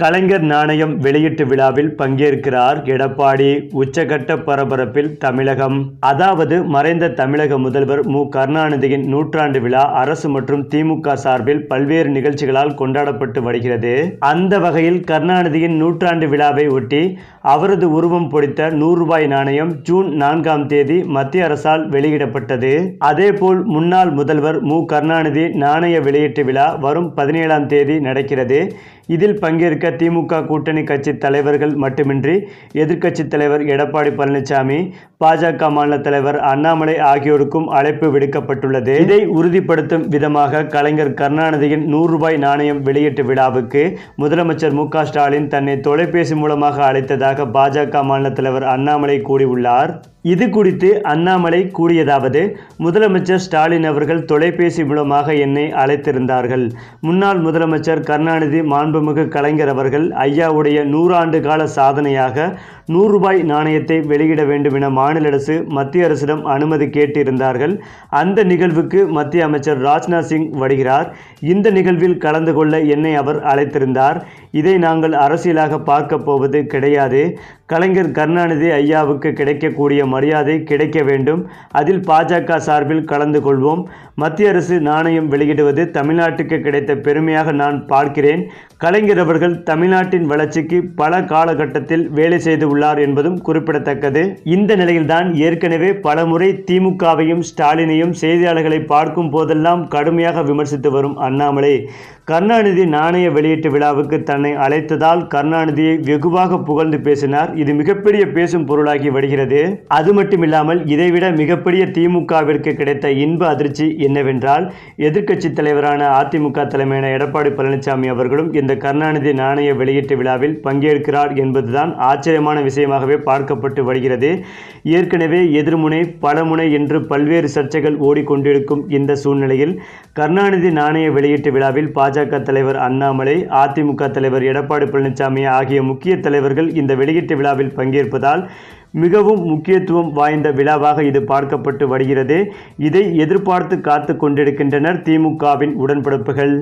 கலைஞர் நாணயம் வெளியீட்டு விழாவில் பங்கேற்கிறார் எடப்பாடி. உச்சகட்ட பரபரப்பில் தமிழகம். அதாவது மறைந்த தமிழக முதல்வர் மு. கருணாநிதியின் நூற்றாண்டு விழா அரசு மற்றும் திமுக சார்பில் பல்வேறு நிகழ்ச்சிகளால் கொண்டாடப்பட்டு வருகிறது. அந்த வகையில் கருணாநிதியின் நூற்றாண்டு விழாவை ஒட்டி அவரது உருவம் பொடித்த நூறு ரூபாய் நாணயம் ஜூன் நான்காம் தேதி மத்திய அரசால் வெளியிடப்பட்டது. அதேபோல் முன்னாள் முதல்வர் மு. கருணாநிதி நாணய வெளியீட்டு விழா வரும் பதினேழாம் தேதி நடக்கிறது. இதில் பங்கேற்க திமுக கூட்டணி கட்சி தலைவர்கள் மட்டுமின்றி எதிர்க்கட்சி தலைவர் எடப்பாடி பழனிசாமி பாஜக மாநில தலைவர் அண்ணாமலை ஆகியோருக்கும் அழைப்பு விடுக்கப்பட்டுள்ளது. இதை உறுதிப்படுத்தும் விதமாக கலைஞர் கருணாநிதியின் நூறு ரூபாய் நாணயம் வெளியீட்டு விழாவுக்கு முதலமைச்சர் மு ஸ்டாலின் தன்னை தொலைபேசி மூலமாக அழைத்ததாக பாஜக மாநில தலைவர் அண்ணாமலை கூறியுள்ளார். இது குறித்து அண்ணாமலை கூறியதாவது முதலமைச்சர் ஸ்டாலின் அவர்கள் தொலைபேசி மூலமாக என்னை அழைத்திருந்தார்கள். முன்னாள் முதலமைச்சர் கருணாநிதி மாண்புமிகு கலைஞர் அவர்கள் ஐயாவுடைய நூறாண்டு கால சாதனையாக நூறு ரூபாய் நாணயத்தை வெளியிட வேண்டும் என மாநில அரசு மத்திய அரசிடம் அனுமதி கேட்டிருந்தார்கள். அந்த நிகழ்வுக்கு மத்திய அமைச்சர் ராஜ்நாத் சிங் வருகிறார். இந்த நிகழ்வில் கலந்து கொள்ள என்னை அவர் அழைத்திருந்தார். இதை நாங்கள் அரசியலாக பார்க்க போவது கிடையாது. கலைஞர் கருணாநிதி ஐயாவுக்கு கிடைக்கக்கூடிய மரியாதை கிடைக்க வேண்டும். அதில் பாஜக சார்பில் கலந்து கொள்வோம். மத்திய அரசு நாணயம் வெளியிடுவது தமிழ்நாட்டுக்கு கிடைத்த பெருமையாக நான் பார்க்கிறேன். கலைஞர் அவர்கள் தமிழ்நாட்டின் வளர்ச்சிக்கு பல காலகட்டத்தில் வேலை செய்து உள்ளார் என்பதும் குறிப்பிடத்தக்கது. இந்த நிலையில்தான் ஏற்கனவே பலமுறை திமுகவையும் ஸ்டாலினையும் செய்தியாளர்களை பார்க்கும் போதெல்லாம் கடுமையாக விமர்சித்து வரும் அண்ணாமலை. கருணாநிதி நாணய வெளியீட்டு விழாவுக்கு தன்னை அழைத்ததால் கருணாநிதியை வெகுவாக புகழ்ந்து பேசினார். இது மிகப்பெரிய பேசும் பொருளாகி வருகிறது. அது மட்டுமில்லாமல் இதைவிட மிகப்பெரிய திமுகவிற்கு கிடைத்த இன்ப அதிர்ச்சி என்னவென்றால் எதிர்க்கட்சி தலைவரான அதிமுக தலைமையான எடப்பாடி பழனிசாமி அவர்களும் இந்த கருணாநிதி நாணய வெளியீட்டு விழாவில் பங்கேற்கிறார் என்பதுதான் ஆச்சரியமான விஷயமாகவே பார்க்கப்பட்டு வருகிறது. ஏற்கனவே எதிர்முனை பலமுனை என்று பல்வேறு சர்ச்சைகள் ஓடிக்கொண்டிருக்கும் இந்த சூழ்நிலையில் கருணாநிதி நாணய வெளியீட்டு விழாவில் பாஜக தலைவர் அண்ணாமலை அதிமுக தலைவர் எடப்பாடி பழனிசாமி ஆகிய முக்கிய தலைவர்கள் இந்த வெளியீட்டு விழாவில் பங்கேற்பதால் மிகவும் முக்கியத்துவம் வாய்ந்த விழாவாக இது பார்க்கப்பட்டு வருகிறது. இதை எதிர்பார்த்து காத்து கொண்டிருக்கின்றனர் திமுகவின் உடன்பிறப்புகள்